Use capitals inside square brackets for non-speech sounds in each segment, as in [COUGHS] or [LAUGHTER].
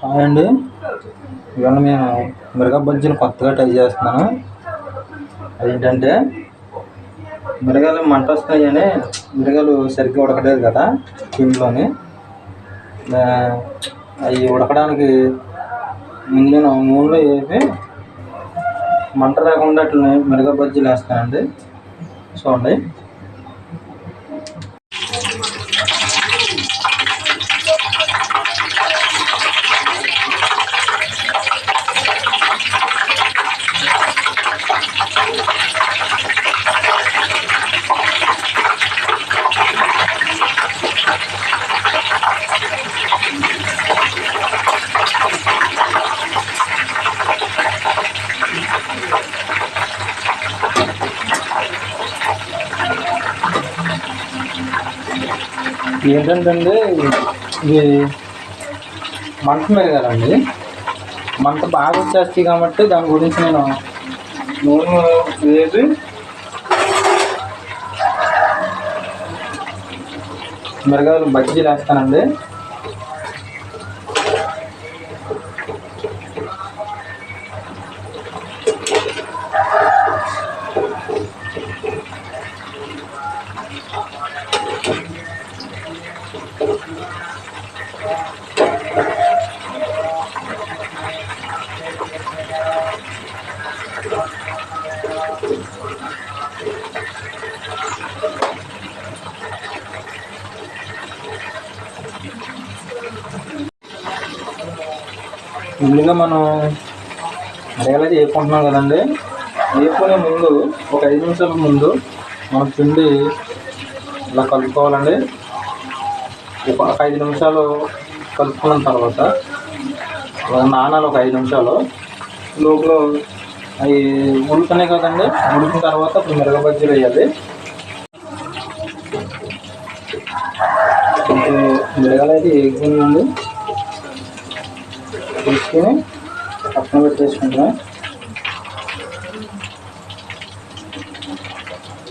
Hi అండి. ఇవాళ నేను మిరగా బజ్జీలు కొత్తగా ట్రై చేస్తున్నాను. అదేంటంటే మిరగాలు మంట వస్తాయని మిరగాలు సరిగ్గా ఉడకలేదు కదా పిండిలోని అవి ఉడకడానికి ముందు నూనెలో వేసి మంట రాకుండా అట్లనే మిరగా బజ్జీలు వేస్తానండి. చూడండి. ఏంటంటే ఇది మంట మెరగాలండి. మంట బాగా వచ్చేస్తాయి కాబట్టి దాని గురించి నేను నూనె వేసి మిరగాయలు బజ్జీలు వేస్తానండి. ముందుగా మనం మిరగాయలు వేపుకుంటున్నాం కదండి. వేసుకునే ముందు ఒక ఐదు నిమిషాల ముందు మనం పిండి ఇలా కలుపుకోవాలండి. ఒక ఐదు నిమిషాలు కలుపుకున్న తర్వాత నానాలి ఒక ఐదు నిమిషాలు. లోపల అవి ఉడుకుతున్నాయి కదండి ఉడికిన తర్వాత ఇప్పుడు మిరగ బజ్జీలు వేయాలి. మిరగాయలు అయితే వేగుతుందండి తీసుకుని పక్కన పెట్టేసుకుంటాం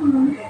Mm-hmm.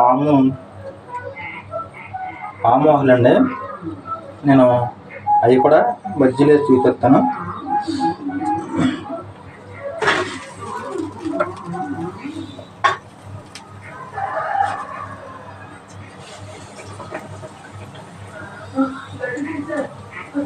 ఆము ఆము అండి నేను అవి కూడా బజ్జీలే వేసి చూపిస్తాను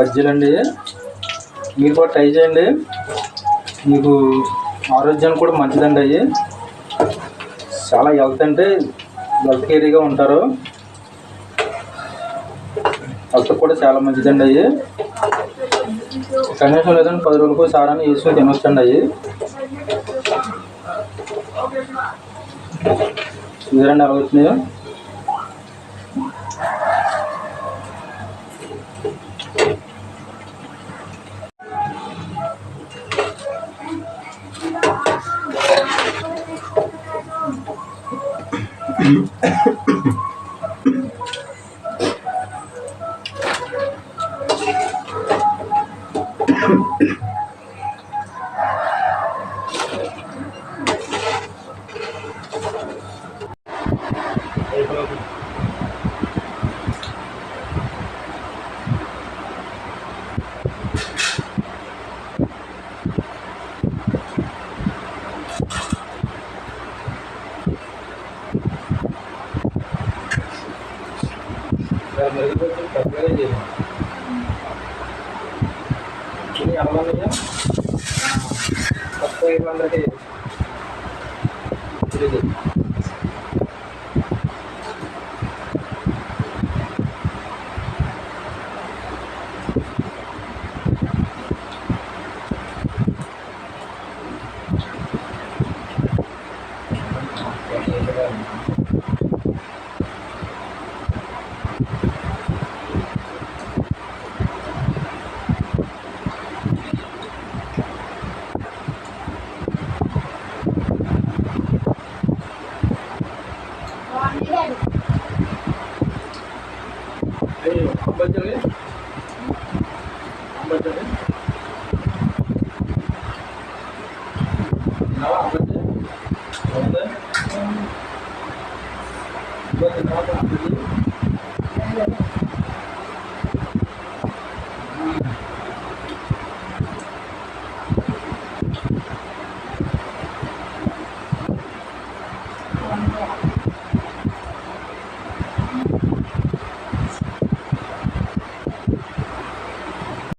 బజ్జీలండి మీరు కూడా ట్రై చేయండి. మీకు ఆరోగ్యానికి కూడా మంచిదండి అవి చాలా హెల్త్ అంటే హెల్త్ కేరీగా ఉంటారు. హెల్త్ కూడా చాలా మంచిదండి అవి కనీసం లేదంటే పది రోజులకు సారాన్ని వేసుకొని తినొచ్చండి అవి ఇదేనండి అలా వచ్చినాయో you. [COUGHS] परिवर्तन करणारे जे तुम्ही आव्हान फक्त एक म्हणजे